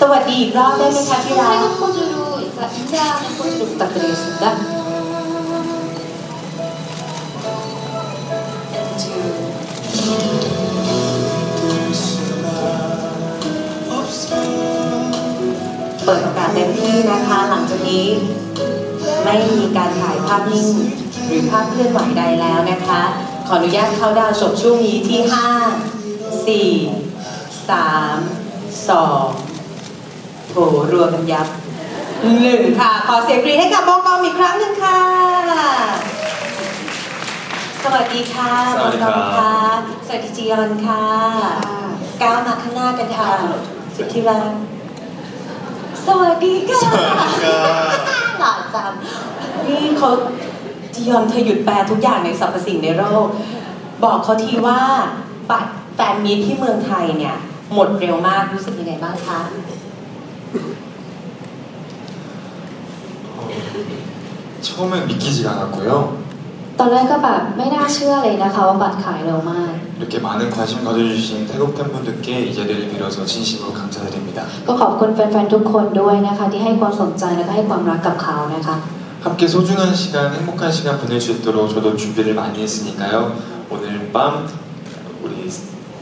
สวัสดีอีกรอบได้ไหมคะที่รัก 태국 포즈로 인사, 인사하는 포즈로 부탁드리겠습니다. And two. เปิดโอกาสเต็มที่นะคะ หลังจากนี้ ไม่มีการถ่ายภาพนิ่ง หรือภาพเคลื่อนไหวใดแล้วนะคะ ขออนุญาตเข้าดาวน์จบช่วงนี้ที่ 5 4 3 2 โถรัวกันยับหนึ่งค่ะ ขอเสียงกรีดให้กับบอกอมอีกครั้งหนึ่งค่ะ สวัสดีค่ะสวัสดีครับอกอมค่ะสวัสดีจียอนค่ะ ก้าวมาข้างหน้ากันค่ะ สุดที่รักสวัสดีค่ะ หลานจำนี่เขาจียอนเธอหยุดแปลทุกอย่างในสรรพสิ่งในโลกบอกเขาทีว่าบัตรแฟนมีตที่เมืองไทยเนี่ย หมดเร็วมากรู้สึกยังไงบ้างคะ 처음엔 믿기지가 않았고요. ตอนแรกก็แบบไม่น่าเชื่อเลยนะคะว่าบัตรขายเร็วมาก 이렇게 많은 관심 가져주신 태국 팬분들께 이 자리를 빌어서 진심으로 감사드립니다. ก็ขอบคุณแฟนๆทุกคนด้วยนะคะ ที่ให้ความสนใจและก็ให้ความรักกับเขานะคะ 함께 소중한 시간, 행복한 시간 보낼 수 있도록 저도 준비를 많이 했으니까요. 오늘 밤 우리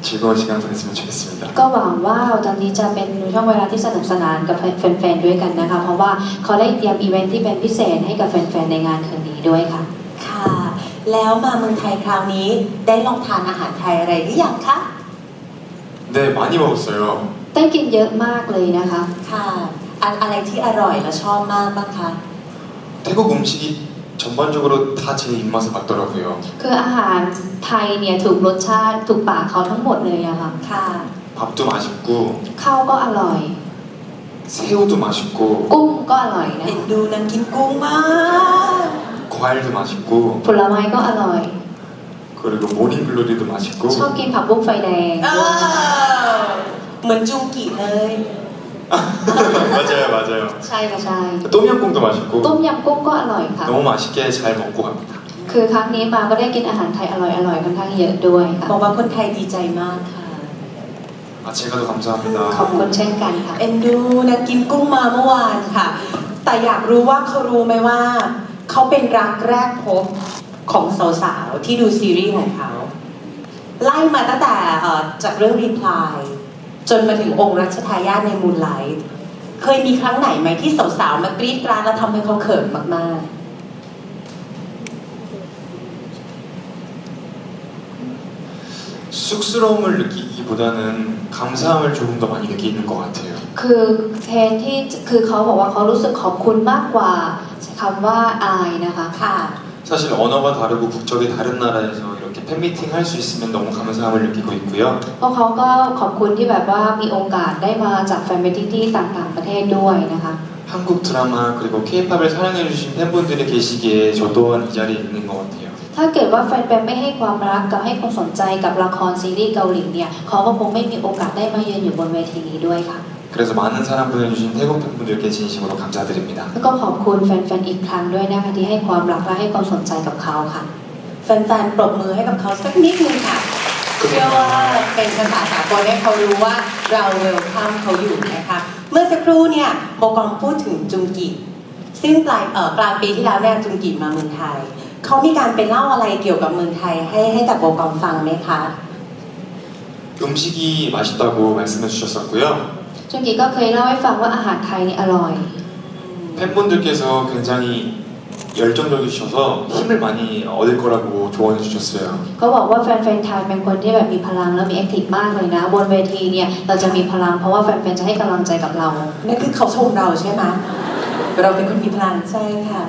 즐거운 시간 보냈으면 좋겠습니다. ก็หวังว่าตอนนี้จะเป็นช่วงเวลาที่สนุกสนานกับแฟนๆด้วยกันนะคะ เพราะว่าเขาได้เตรียมอีเวนท์ที่เป็นพิเศษให้กับแฟนๆในงานคืนนี้ด้วยค่ะ ค่ะ แล้วมาเมืองไทยคราวนี้ได้ลองทานอาหารไทยอะไรหรือยังคะ 네, 많이 먹었어요. ได้กินเยอะมากเลยนะคะ ค่ะอะอะไรที่อร่อยและชอบมากบ้างคะ 태국 음식이 전반적으로 다 제 입맛에 맞더라고요. คืออาหารไทยเนี่ยถูกรสชาติถูกปากเขาทั้งหมดเลยอะค่ะ ค่ะ 밥도 맛있고 ข้าวก็อร่อย 새우도 맛있고 กุ้งก็อร่อยนะ เอ็นดูนางกินกุ้งมาก 과일도 맛있고 ผลไม้ก็อร่อย 그리고 모닝글로리도 맛있고 ชอบกินผักบุ้งไฟแดง เออเหมือนจุงกิเลย 맞아요 맞아요 ใช่ค่ะใช่ ต้มยำกุ้ง도 맛있고 ต้มยำกุ้งก็อร่อยค่ะ 너무 맛있게 잘 먹고 갑니다 คือครั้งนี้มาก็ได้กินอาหารไทยอร่อยอร่อยๆค่อนข้างเยอะด้วยค่ะ บอกว่าคนไทยดีใจมากค่ะ 아 제가 더 감사합니다 ขอบคุณเช่นกันค่ะ เอ็นดูนางกินกุ้งมาเมื่อวานค่ะ แต่อยากรู้ว่าเขารู้ไหมว่า เขาเป็นรักแรกพบของสาวๆ ที่ดูซีรีส์ของเขา ไล่มาตั้งแต่เอ่อจากเรื่อง Reply จนมาถึงองค์รัชทายาทใน Moonlight เคยมีครั้งไหนไหมที่สาวๆ มากรีดกราดแล้วทำให้เขาเขินมาก 쑥스러움을 느끼기보다는 감사함을 조금 더 많이 느끼는 것 같아요 คือเทนที่คือเขาบอกว่าเขารู้สึกขอบคุณมากกว่าใช้คำว่าอายนะคะ ๆ ค่ะ 사실 언어가 다르고 국적이 다른 나라에서 이렇게 팬미팅 할 수 있으면 너무 감사함을 느끼고 있고요 เพราะเขาก็ขอบคุณที่แบบว่ามีโอกาสได้มาจากแฟนมิตติ้งที่ต่างๆประเทศด้วยนะคะ 한국 드라마 그리고 K-팝을 사랑해주신 팬분들이 계시기에 저 또한 이 자리에 있는 것 같아요 ถ้าเกิดว่าแฟนๆไม่ให้ความรักกับให้ความสนใจกับละครซีรีส์เกาหลีเนี่ยเขาก็คงไม่มีโอกาสได้มายืนอยู่บนเวทีนี้ด้วยค่ะ 그래서 많은 사랑 보내주신 태국 팬분들께 진심으로 감사드립니다 แล้วก็ขอบคุณแฟนๆอีกครั้งด้วยนะคะที่ให้ความรักและให้ความสนใจกับเขาค่ะ แฟนๆ ปรบมือให้กับเขาสักนิดนึงค่ะ เชื่อว่าเป็นภาษาสากลให้เขารู้ว่าเราเวลคัมเขาอยู่นะคะ เมื่อสักครู่เนี่ยโบกอมพูดถึงจุงกิ ซึ่งปลายเอ่อกลางปีที่แล้วเนี่ยจุงกิมาเมืองไทย เขามีการไปเล่าอะไรเกี่ยวกับเมืองไทยให้ให้กับโบกอมฟังไหมคะ 음식이 맛있다고 말씀해 주셨었고요 จุงกีก็เคยเล่าให้ฟังว่าอาหารไทยนี่อร่อย 팬분들께서 굉장히 열정적이셔서 힘을 많이 얻을 거라고 조언해 주셨어요 เขาบอกว่าแฟนๆไทยเป็นคนที่แบบมีพลังและมีแอคทีฟมากเลยนะ บนเวทีเนี่ยเราจะมีพลังเพราะว่าแฟนๆจะให้กำลังใจกับเรา นั่นคือเขาชมเราใช่ไหมเราเป็นคนมีพลังใช่ค่ะ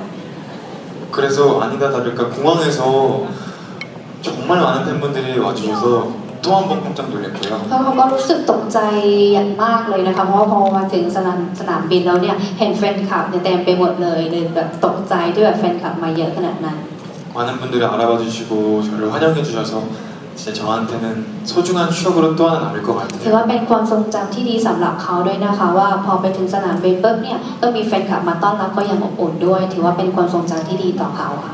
그래서 아니다 다를까 공항에서 정말 많은 팬분들이 와주셔서 또 한 번 깜짝 놀랐고요. เพราะเขาก็รู้สึกตกใจอย่างมากเลยนะคะ เพราะว่าพอมาถึงสนามสนามบินแล้วเนี่ยเห็นแฟนคลับเนี่ยเต็มไปหมดเลยเลยแบบตกใจที่แบบแฟนคลับมาเยอะขนาดนั้น 많은 분들이 알아봐 주시고 저를 환영해 주셔서 진짜 저한테는 소중한 추억으로 또 하나 남을 것 ถือ 같아요. ว่าเป็นความทรงจำที่ดีสำหรับเขาด้วยนะคะ ว่าพอไปถึงสนามบินปุ๊บเนี่ยก็มีแฟนคลับมาต้อนรับก็ยังอบอุ่นด้วย ถือว่าเป็นความทรงจำที่ดีต่อเขาค่ะ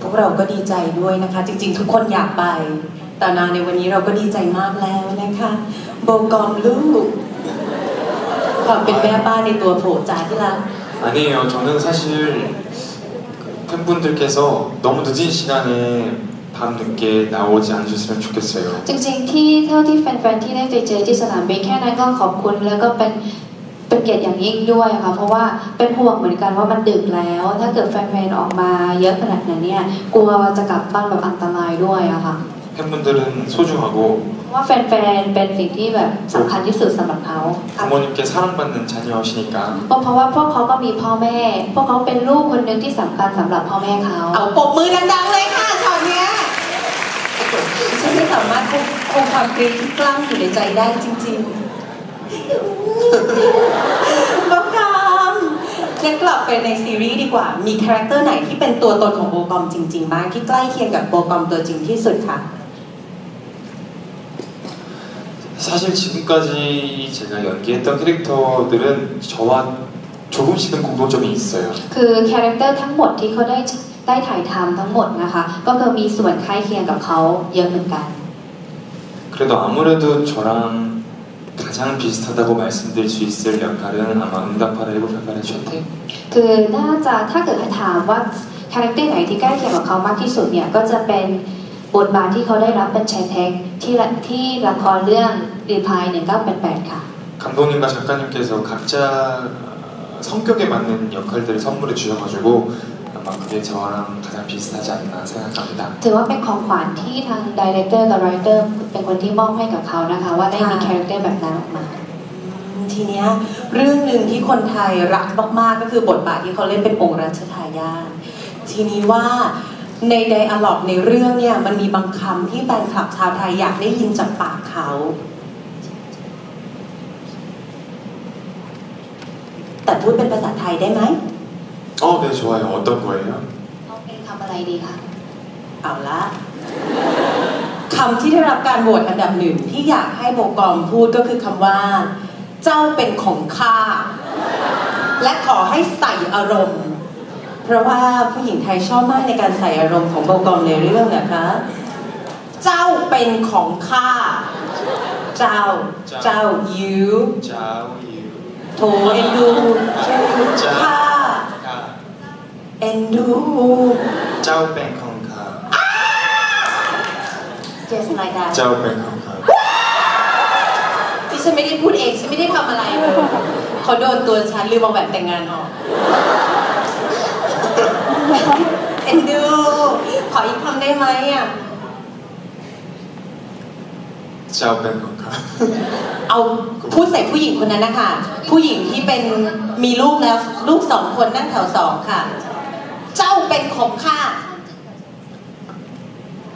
พวกเราก็ดีใจด้วยนะคะ จริงๆ ทุกคนอยากไป แต่นาในวันนี้เราก็ดีใจมากแล้วนะคะ โบกอมลูกความเป็นแม่บ้านในตัวโผล่จ๋าที่รัก 아니에요. 저는 사실 팬분들께서 너무 늦은 시간에 밤 늦게 나오지 않으셨으면 좋겠어요. จริงๆที่เท่าที่แฟนๆที่ได้ไปเจอที่สนามบินแค่นั้นก็ขอบคุณแล้วก็เป็นเป็นเกียรติอย่างยิ่งด้วยค่ะ เพราะว่าเป็นห่วงเหมือนกันว่ามันดึกแล้ว ถ้าเกิดแฟนๆออกมาเยอะขนาดนั้นเนี่ยกลัวจะกลับบ้านแบบอันตรายด้วยอะค่ะ 팬분들은 소중하고 เพราะว่าแฟนๆเป็นสิ่งที่แบบสำคัญที่สุดสำหรับเขา 부모님께 사랑받는 자녀시니까 เพราะเพราะว่าพวกเขาก็มีพ่อแม่ พวกเขาเป็นลูกคนหนึ่งที่สำคัญสำหรับพ่อแม่เขา เอาปรบมือดังๆเลยค่ะช็อตเนี้ยฉันไม่สามารถคงคงความกรี๊ดที่กล้ำอยู่ในใจได้จริงๆบอกกอมงั้นกลับไปในซีรีส์ดีกว่า มีคาแรคเตอร์ไหนที่เป็นตัวตนของโบกอมจริง ๆ บ้างที่ใกล้เคียงกับโบกอมตัวจริงที่สุดค่ะ 사실 지금까지 제가 연기했던 캐릭터들은 저와 조금씩은 공통점이 있어요. คือคาแรคเตอร์ทั้งหมดที่เขาได้ได้ถ่ายทำทั้งหมดนะคะ ก็คือมีส่วนคล้ายเคียงกับเขาเยอะเหมือนกัน 그래도 아무래도 저랑 가장 비슷하다고 말씀드릴 수 있을 역할은 아마 응답하라 788의 최태? คือน่าจะถ้าเกิดให้ถามว่าคาแรคเตอร์ไหนที่ใกล้เคียงกับเขามากที่สุดเนี่ยก็จะเป็น บทบาทที่เขาได้รับเป็นชายแท็กที่ละที่ละครเรื่องรีพาย1988 ค่ะ 감독님과 작가님께서 각자 어, 성격에 맞는 역할들을 선물해 주셔가지고 아마 그게 저랑 가장 비슷하지 않나 생각합니다. ถือว่าเป็นของขวัญที่ทางดีเรคเตอร์กับไรเตอร์เป็นคนที่มอบให้กับเขานะคะ ว่าได้มี ค่ะ คาแรคเตอร์แบบนั้นออกมา ทีเนี้ยเรื่องหนึ่งที่คนไทยรักมากๆก็คือบทบาทที่เขาเล่นเป็นองค์รัชทายาททีนี้ว่า ในไดอะล็อกในเรื่องเนี่ยมันมีบางคำที่แฟนคลับชาวไทยอยากได้ยินจากปากเขา แต่พูดเป็นภาษาไทยได้ไหม 어, 네 좋아요. 어떤 거예요? ต้องเป็นคำอะไรดีคะ เอาละคำที่ได้รับการโหวตอันดับหนึ่งที่อยากให้โบกอมพูดก็คือคำว่า เจ้าเป็นของข้า และขอให้ใส่อารมณ์ เพราะว่าผู้หญิงไทยชอบมากในการใส่อารมณ์ของเบลกอมในเรื่องนะคะ เจ้าเป็นของข้า เจ้า เจ้า you เจ้า you โถเอ็นดูเจ้าข้าเอ็นดู เจ้าเป็นของข้า just like that เจ้าเป็นของข้าที่ฉันไม่ได้พูดเองฉันไม่ได้ทำอะไรเขาโดนตัวฉันลืมเอาแบบแต่งงานออก เอ็นดูขออีกคำได้ไหมอะ ชาวป็นขอกครับ เอาพูดใส่ผู้หญิงคนนั้นนะคะผู้หญิงที่เป็นมีลูกแล้วลูกสองคนนั่งแถวสองค่ะ เจ้าเป็นของข้า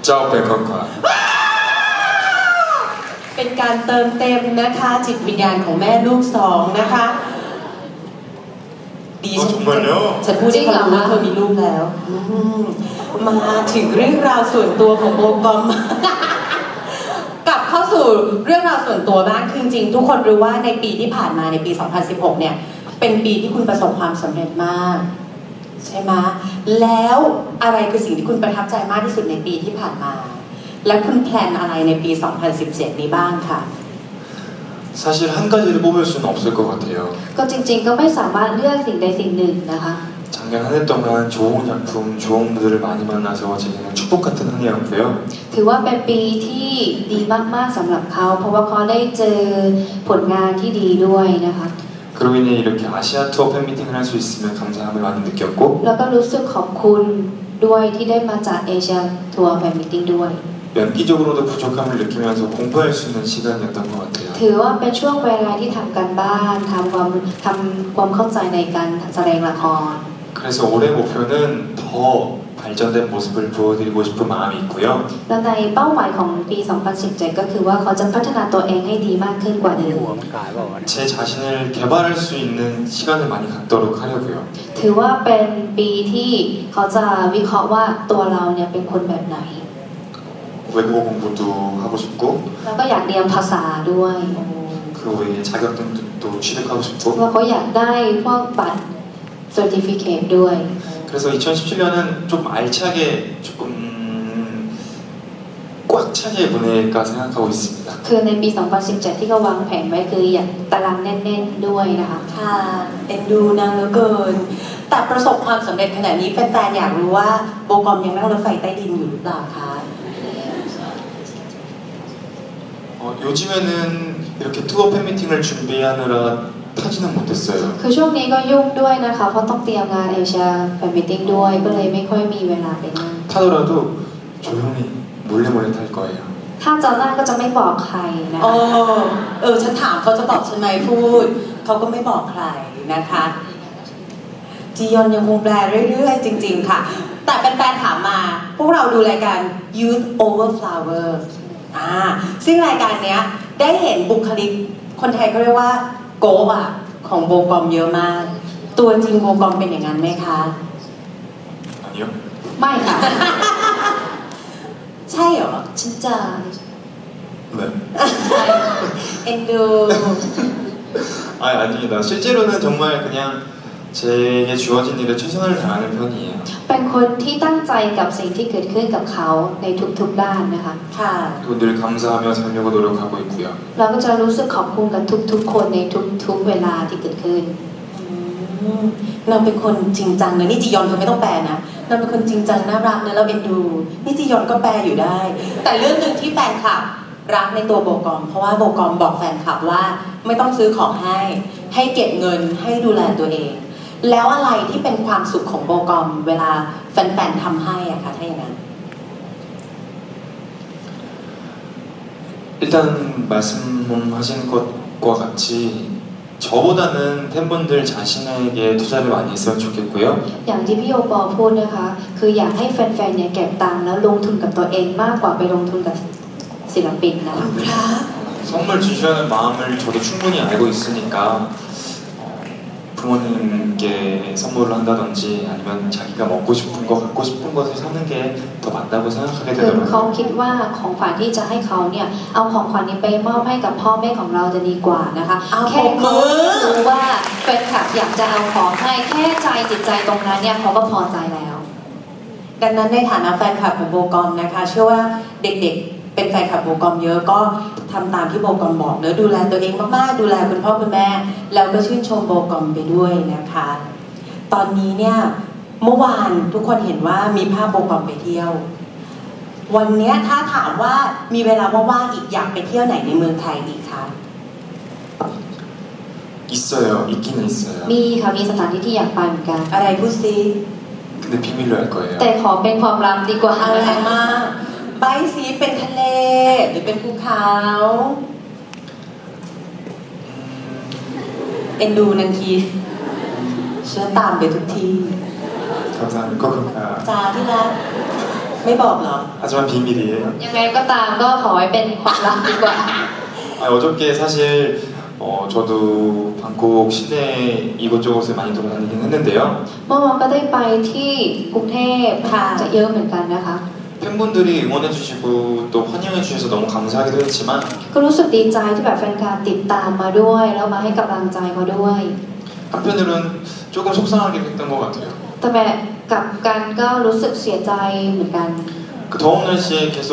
เจ้าแบงกอกครัเป็นการเติมเต็มนะคะ จิตวิญญาณของแม่ลูกสองนะคะ ดีอ๋อฉันจริงเหรอฉันพูดให้เขารู้ว่าเธอมีลูกแล้วอืมมาถึงเรื่องราวส่วนตัวของโบกอมกลับเข้าสู่เรื่องราวส่วนตัวบ้างคือจริงๆทุกคนรู้ว่าในปีที่ผ่านมาในปี 2016 เนี่ย เป็นปีที่คุณประสบความสำเร็จมาก ใช่ไหมแล้วอะไรคือสิ่งที่คุณประทับใจมากที่สุดในปีที่ผ่านมา และคุณแพลนอะไรในปี 2017 นี้บ้างค่ะ 사실 한 가지를 뽑을 수는 없을 것 같아요 ก็จริง ๆ ก็ไม่สามารถเลือกสิ่งใดสิ่งหนึ่งนะคะ 작년 한 해 동안 좋은 작품, 좋은 분들을 많이 만나서 제게는 축복 같은 한 해였고요 ถือว่าเป็นปีที่ดีมากๆสำหรับเขา เพราะว่าเขาได้เจอผลงานที่ดีด้วยนะคะ 그로 인해 이렇게 아시아 투어 팬미팅을 할 수 있으면 감사함을 많이 느꼈고 แล้วก็รู้สึกขอบคุณด้วยที่ได้มาจากเอเชียทัวร์แฟนมิทติ้งด้วย 연기적으로도 부족함을 느끼면서 공부할 수 있는 시간이었던 것 같아요 ถือว่าเป็นช่วงเวลาที่ทำการบ้านทำความทำความเข้าใจในการแสดงละคร 그래서 올해 목표는 더 발전된 모습을 보여드리고 싶은 마음이 있고요. และในเป้าหมายของปี 2017 ก็คือว่าเขาจะพัฒนาตัวเองให้ดีมากขึ้นกว่าเดิม หัวมันขายเปล่าวะเนี่ย 제 자신을 개발할 수 있는 시간을 많이 갖도록 하려고요. ถือว่าเป็นปีที่เขาจะวิเคราะห์ว่าตัวเราเนี่ยเป็นคนแบบไหน 외국어 공부도 하고 싶고 แล้วก็อยากเรียนภาษาด้วย 그 외에 자격증도 취득하고 싶고 ว่าเขาอยากได้พวกบัตร certificate ด้วย 그래서 2017년은 좀 알차게 조금 꽉 차게 보낼까 생각하고 있습니다. คือในปี 2017 ที่เขาวางแผนไว้คืออยากตารางแน่นๆด้วยนะคะ ค่ะเอ็นดูนางเหลือเกิน แต่ประสบความสำเร็จขนาดนี้แฟนๆอยากรู้ว่าโบกอมยังนั่งรถไฟใต้ดินอยู่หรือเปล่าคะ 요즘에는 이렇게 투어 팬미팅을 준비하느라 타지는 못했어요. คือช่วงนี้ก็ยุ่งด้วยนะคะ เพราะต้องเตรียมงานเอเชียแฟนมิทติ้งด้วย ก็เลยไม่ค่อยมีเวลาไปนั่ง 타더라도 조용히 몰래 몰래 탈 거예요. ถ้าจะนั่งก็จะไม่บอกใครนะ เอ คะ อเออฉันถามเขาจะบอกฉันไหมพูด เขาก็ไม่บอกใครนะคะ จียอนยังคงแปลเรื่อยๆ จริง ๆ ค่ะ แต่แฟนๆถามมา พวกเราดูรายการ Youth Over Flower อ่าซึ่งรายการเนี้ย ได้เห็นบุคลิก คนไทยเขาเรียกว่า โกะอะของโบกอมเยอะมาก ตัวจริงโบกอมเป็นอย่างนั้นไหมคะ 아니요? ไม่ค่ะ ใช่เหรอ ฉันจะ 네. เอ็นดู 아 아닙니다. 실제로는 정말 그냥 제게 주어진 일에 최선을 다하는 편이에요. เป็นคนที่ตั้งใจกับสิ่งที่เกิดขึ้นกับเขาในทุกๆด้านนะคะ ค่ะ 그리고 늘 감사하며 살려고 노력하고 있고요. เราก็จะรู้สึกขอบคุณกับทุกๆ คนในทุกๆเวลาที่เกิดขึ้น อืมนางเป็นคนจริงจังเลยนี่จียอนเธอไม่ต้องแปลนะนางเป็นคนจริงจังน่ารักเนอะเราเอ็นดู นี่จียอนก็แปลอยู่ได้ แต่เรื่องหนึ่งที่แฟนคลับรักในตัวโบกอม เพราะว่าโบกอมบอกแฟนคลับว่า ไม่ต้องซื้อของให้ ให้เก็บเงินให้ดูแลตัวเอง แล้วอะไรที่เป็นความสุขของโบกอม เวลาแฟนๆทำให้อะคะถ้าอย่างนั้น 일단 말씀하신 것과 같이 저보다는 팬분들 자신에게 투자를 많이 했으면 좋겠고요. อย่างที่พี่โอปอพูดนะคะ คืออยากให้แฟนๆเนี่ยเก็บตังค์แล้วลงทุนกับตัวเองมากกว่าไปลงทุนกับศิลปินนะคะ 선물 주시라는 마음을 저도 충분히 알고 있으니까 어, 부모님께 선물을 한다든지 아니면 자기가 먹고 싶은 거 갖고 싶은 것을 사는 게 더 맞다고 생각하게 คือเขา 되더라고요. คิดว่าของขวัญที่จะให้เขาเนี่ยเอาของขวัญนี้ไปมอบให้กับพ่อแม่ของเราจะดีกว่านะคะ เอา แค่ ปรบมื เขา อ รู้ว่าแฟนคลับอยากจะเอาของให้แค่ใจจิตใจตรงนั้นเนี่ยเขาก็พอใจแล้ว ดังนั้นในฐานะแฟนคลับของโบกอมนะคะ เชื่อว่าเด็กๆ เป็นแฟนคลับโบกอมเยอะก็ทำตามที่โบกอมบอกเนอะดูแลตัวเองมากๆ ดูแลคุณพ่อคุณแม่ แล้วก็ชื่นชมโบกอมไปด้วยนะคะ ตอนนี้เนี่ยเมื่อวานทุกคนเห็นว่ามีภาพโบกอมไปเที่ยว วันเนี้ยถ้าถามว่ามีเวลาว่างๆอีกอยากไปเที่ยวไหนในเมืองไทยอีกคะ 있어요. 있기는 있어요. มีค่ะมีสถานที่ที่อยากไปเหมือนกัน อะไรพูดซิ 근데 비밀로 할 거예요. แต่ขอเป็นความลับดีกว่า เอาอะไรมาก ใบสีเป็นทะเล หรือเป็นภูเขา เอ็นดูนางคิดเชื่อตามไปทุกที่ 감사합니다. 그러니까 จ้าที่รักไม่บอกเหรอ 하지만 비밀이에요. ยังไงก็ตามก็ขอให้เป็นความลับดีกว่า 아, 어저께 사실 어, 저도 방콕 시내 이곳저곳에 많이 돌아다니긴 했는데요. เมื่อวานก็ได้ไปที่กรุงเทพ ค่ะ จะเยอะเหมือนกันนะคะ 팬분들이 응원해주시고 또 환영해주셔서 너무 감사하기도 했지만 ก็รู้สึกดีใจที่แบบแฟนคลับติดตามมาด้วย แล้วมาให้กำลังใจเขาด้วย 한편으로는 조금 속상하기도 했던 것 같아요. แต่แบบกลับกันก็รู้สึกเสียใจเหมือนกัน 그 더운 날씨에 계속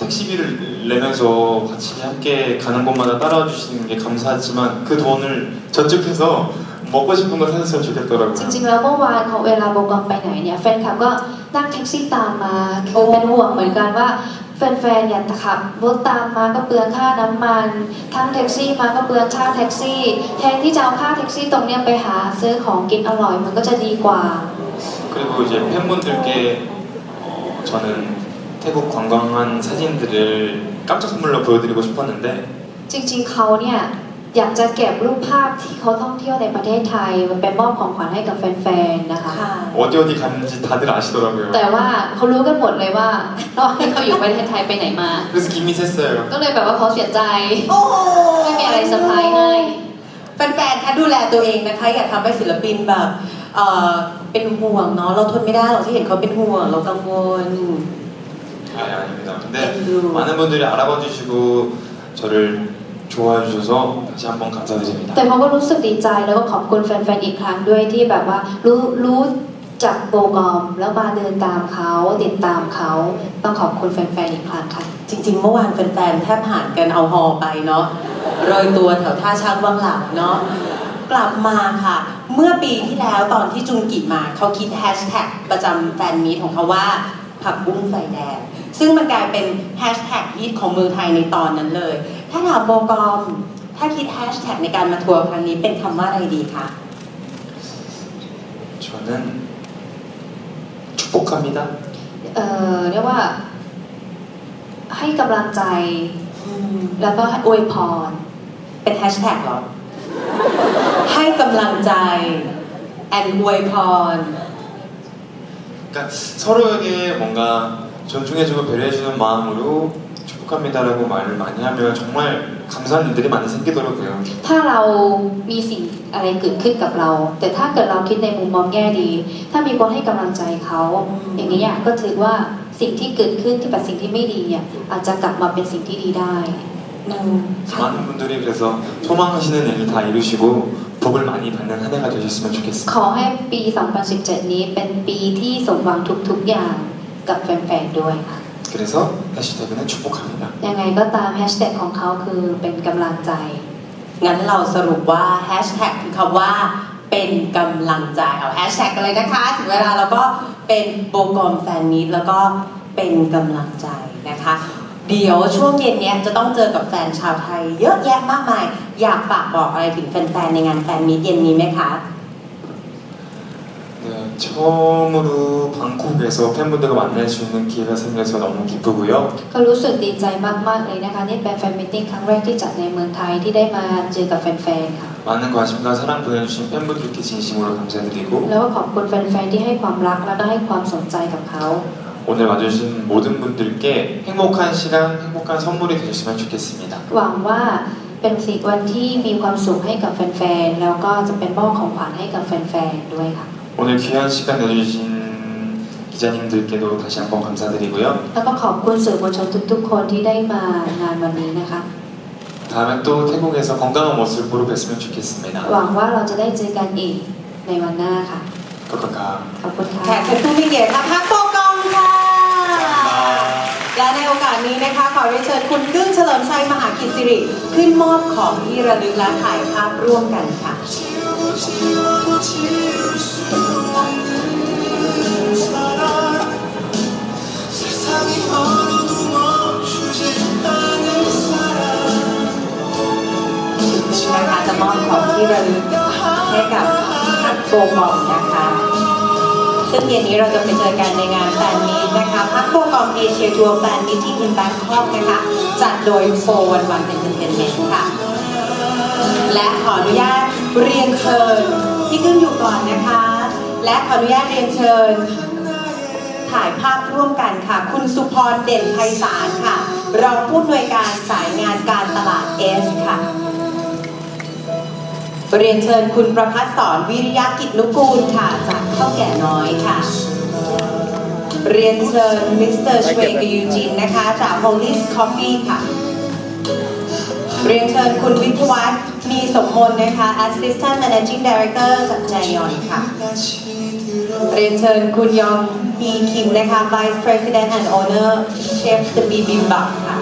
택시비를 내면서 같이 함께 가는 곳마다 따라와 주시는 게 감사하지만 그 돈을 저축해서 먹고 싶은 거 사줬으면 จ 좋겠더라고요. ริงๆแล้วเมื่อวานเขาเวลาโบกอมไปไหนเนี่ยแฟนคลับก็ นั่งแท็กซี่ตามมาคือเป็นห่วงเหมือนกันว่าแฟนๆเนี่ยขับรถตามมาก็เปลืองค่าน้ำมัน ทั้งแท็กซี่มาก็เปลืองค่าแท็กซี่ แทนที่จะเอาค่าแท็กซี่ตรงเนี้ยไปหาซื้อของกินอร่อยมันก็จะดีกว่า 그리고 이제 팬분들께 어, 저는 태국 관광한 사진들을 깜짝 선물로 보여드리고 싶었는데 จริงๆเขาเนี่ย อยากจะเก็บรูปภาพที่เขาท่องเที่ยวในประเทศไทยมันเป็นมอบของขวัญให้กับแฟนๆนะคะ ค่ะ 어디 어디 갔는지 다들 아시더라고요. แต่ว่าเขารู้กันหมดเลยว่า เราให้เขาอยู่ประเทศไทยไปไหนมา 그래서 김이 샜어요. ก็เลยแบบว่าเขาเสียใจ โอ้โห ไม่มีอะไรเซอร์ไพรส์ให้ แฟนๆคะดูแลตัวเองนะคะ อย่าทำให้ศิลปินแบบเอ่อเป็นห่วงเนาะ เราทนไม่ได้หรอกที่เห็นเขาเป็นห่วง เรากังวล 아니 아닙니다. 근데 앤드루. 많은 분들이 알아봐 주시고 저를 좋아해 주셔서 다시 한번 감사드립니다. แต่เขาก็รู้สึกดีใจแล้วก็ขอบคุณแฟนๆอีกครั้งด้วยที่แบบว่ารู้รู้จักโบกอม แล้วมาเดินตามเขาติดตามเขาต้องขอบคุณแฟนๆอีกครั้งค่ะ จริงๆ เมื่อวานแฟนๆ แทบผ่านกันเอาฮอไปเนาะโรยตัวแถวท่าช้างวังหลังเนาะ กลับมาค่ะ เมื่อปีที่แล้วตอนที่จุงกิมาเขาคิดแฮชแท็กประจำแฟนมีตของเขาว่าผักบุ้งไฟแดง ซึ่งมันกลายเป็นแฮชแท็กฮิตของเมืองไทยในตอนนั้นเลย ถ้าถามโบกอม ถ้าคิดแฮชแท็กในการมาทัวร์ครั้งนี้เป็นคำว่าอะไรดีคะ 저는 축복합니다. เอ่อเรียกว่า ให้กำลังใจ แล้วก็ให้อวยพร เป็นแฮชแท็กเหรอ ให้กำลังใจ แอนอวยพร 그러니까 서로에게 뭔가 존중해주고 배려해주는 마음으로 축복합니다라고 말을 많이 하면 정말 감사한 일들이 많이 생기더라고요. ถ้าเรามีสิ่งอะไรเกิดขึ้นกับเรา แต่ถ้าเกิดเราคิดในมุมมองแง่ดี ถ้ามีคนให้กำลังใจเขา อย่างนี้ยก็ถือว่าสิ่งที่เกิดขึ้นที่เป็นสิ่งที่ไม่ดีเนี่ยอาจจะกลับมาเป็นสิ่งที่ดีได้ หนึ่งค่ะ 많은 분들이 그래서 소망하시는 일 다 이루시고 복을 많이 받는 한 해가 되셨으면 좋겠습니다. ขอให้ปี 2017 นี้เป็นปีที่สมหวังทุกๆอย่างกับแฟนๆด้วยค่ะ 그래서 해시태그는 축복합니다. ยังไงก็ตามแฮชแท็กของเขาคือเป็นกำลังใจ งั้นเราสรุปว่าแฮชแท็กคือคำว่าเป็นกำลังใจ เอาแฮชแท็กกันเลยนะคะ ถึงเวลาเราก็เป็นโบกอมแฟนมีตแล้วก็เป็นกำลังใจนะคะ เดี๋ยวช่วงเย็นเนี้ยจะต้องเจอกับแฟนชาวไทย เยอะแยะมากมาย อยากฝากบอกอะไรถึงแฟนๆในงานแฟนมีตเย็นนี้ไหมคะ 네, 처음으로 방콕에서 팬분들과 만날 수 있는 기회가 생겨서 너무 기쁘고요. ก็รู้สึกดีใจมาก ๆ เลยนะคะ นี่เป็นแฟนมิทติ้งครั้งแรกที่จัดในเมืองไทยที่ได้มาเจอกับแฟน ๆ ค่ะ 많은 관심과 사랑 보내주신 팬분들께 진심으로 감사드리고 แล้วก็ขอบคุณแฟน ๆ ที่ให้ความรักแล้วก็ให้ความสนใจกับเขา 오늘 와주신 모든 분들께 행복한 시간, 행복한 선물이 되셨으면 좋겠습니다. หวังว่าเป็นสิ่งวันที่มีความสุขให้กับแฟน ๆ แล้วก็จะเป็นมอบของขวัญให้กับแฟน ๆ ด้วยค่ะ 오늘 귀한 시간 내주신 기자님들께도 다시 한번 감사드리고요. แล้วก็ขอบคุณสื่อมวลชนทุก ๆ คนที่ได้มางานวันนี้นะคะ 다음에 또 태국에서 건강한 모습을 보러 뵀으면 좋겠습니다. หวังว่าเราจะได้เจอกันอีกในวันหน้าค่ะ 거카카. ขอบคุณ แข ค่ะ กเป็นผู้มีเกียรติค่ะพักโบกอมค่ะ 감사합니다. และในโอกาสนี้นะคะ ขอเรียนเชิญคุณกึ้งเฉลิมชัยมหากิจสิริ ขึ้นมอบของที่ระลึกและถ่ายภาพร่วมกันค่ะ 세상이 어느도 멈추지 않을 사람 นะคะจะมอบของที่ระลึกให้กับพักโบกอมนะคะ ซึ่งเย็นนี้เราจะไปเจอกันในงานแฟนมีตนะคะพักโบกอมเอเชียทัวร์แฟนมีที่อินแบงคอกนะคะ จัดโดยโฟวันวันเป็นเทนเมนต์ค่ะ และขออนุญาตเรียนเชิญที่ขึ้นอยู่ก่อนนะคะ และขออนุญาตเรียนเชิญ ถ่ายภาพร่วมกันค่ะ คุณสุพรเด่นไพศาลค่ะรองผู้อำนวยการสายงานการตลาดเอสค่ะ เรียนเชิญคุณประพัฒสอนวิริยะกิจนุกูลค่ะ จากเท่าแก่น้อยค่ะ เรียนเชิญมิสเตอร์ชเวกยูจินนะคะ จาก Police Coffee ค่ะ เรียนเชิญคุณวิทวัฒน์มีสมมนนะคะ Assistant Managing Director จากนายนค่ะ เรียนเชิญคุณยองมีคิมนะคะ Vice President and Owner Chef The Bibimbap ค่ะ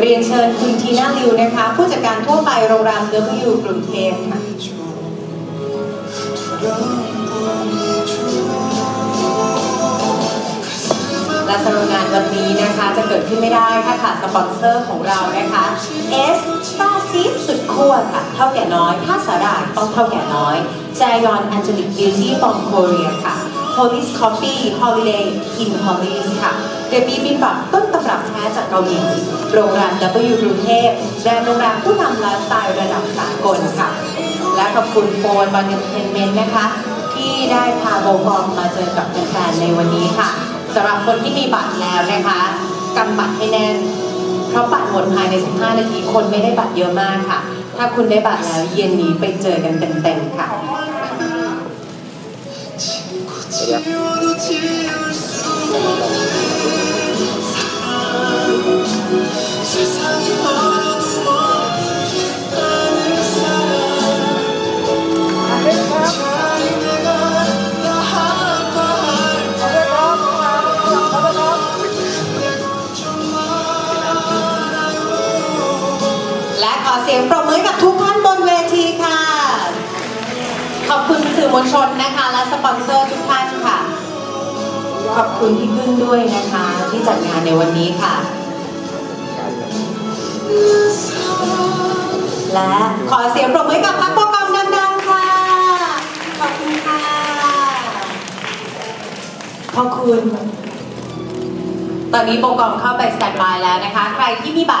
เรียนเชิญคุณทีน่าลิวนะคะ ผู้จัดการทั่วไปโรงแรม W กรุงเทพค่ะ และสรับงานวันนี้นะคะจะเกิดขึ้นไม่ได้ถ้าขาดสปอนเซอร์ของเรานะคะ S ซาซีสุดขั้วค่ะเท่าแก่น้อยถ้าสาหร่ายต้องเท่าแก่น้อยแจยอนแอนเจลิกบิวตี้ฟอร์มโคเรียค่ะ Police Coffee Holiday in Police ค่ะเดบีบิมบับต้นตำรับแท้จากเกาหลีโรงแรม W กรุงเทพแบรนด์โรงแรมผู้นำไลฟ์สไตล์ระดับสากลค่ะ และขอบคุณโฟนบอลเอนเตอร์เทนเมนต์นะคะ ที่ได้พาโบกอมมาเจอกับแฟนๆในวันนี้ค่ะ สำหรับคนที่มีบัตรแล้วนะคะกำบัตรให้แน่น เพราะบัตรหมดภายใน 15 นาที คนไม่ได้บัตรเยอะมากค่ะ ถ้าคุณได้บัตรแล้วเย็นนี้ไปเจอกันเต็มๆค่ะ 지워도 지울 수 없는 사랑 세상이 มวลชนนะคะ และสปอนเซอร์ทุกท่านค่ะ ขอบคุณพี่พึ่งด้วยนะคะ ที่จัดงานในวันนี้ค่ะ และขอเสียงปรบมือกับพักโปรแกรมดังๆค่ะ ขอบคุณค่ะ ขอบคุณ ตอนนี้โปรแกรมเข้าไปสแตนบายแล้วนะคะ ใครที่มีบัตร